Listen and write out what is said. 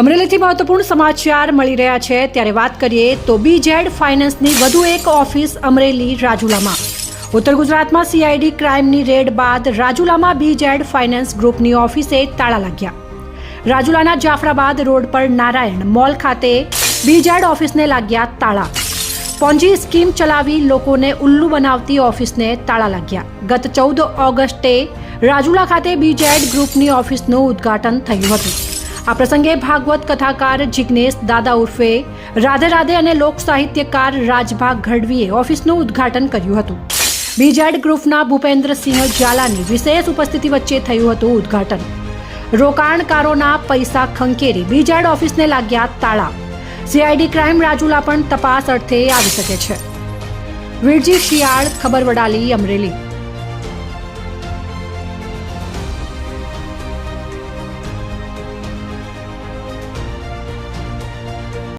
અમરેલીથી મહત્વપૂર્ણ સમાચાર મળી રહ્યા છે. ત્યારે વાત કરીએ તો બીજેડ ફાઇનાન્સની વધુ એક ઓફિસ અમરેલી રાજુલામાં. ઉત્તર ગુજરાતમાં સીઆઈડી ક્રાઇમની રેડ બાદ રાજુલામાં બીજેડ ફાઇનાન્સ ગ્રુપની ઓફિસે તાળા લાગ્યા. રાજુલાના જાફરાબાદ રોડ પર નારાયણ મોલ ખાતે બીજેડ ઓફિસને લાગ્યા તાળા. પોન્જી સ્કીમ ચલાવી લોકોને ઉલ્લુ બનાવતી ઓફિસને તાળા લાગ્યા. ગત ચૌદ ઓગસ્ટે રાજુલા ખાતે બીજેડ ગ્રુપની ઓફિસનું ઉદ્ઘાટન થયું હતું. આ પ્રસંગે ભાગવત કથાકાર જિગ્નેશ દાદા ઉર્ફે, રાધે રાધે અને લોક સાહિત્યકાર રાજભાગ ગઢવીએ ઓફિસનું ઉદ્ઘાટન કર્યું હતું. બીજેડ ગ્રુપના ભૂપેન્દ્રસિંહ ઝાલાની વિશેષ ઉપસ્થિતિ વચ્ચે થયું હતું ઉદ્ઘાટન. રોકાણકારોના પૈસા ખંખેરી બીજેડ ઓફિસને લાગ્યા તાળા. સીઆઈડી ક્રાઇમ રાજુલા પણ તપાસ અર્થે આવી શકે છે. વીરજી શિયાળ, ખબર વડાલી, અમરેલી.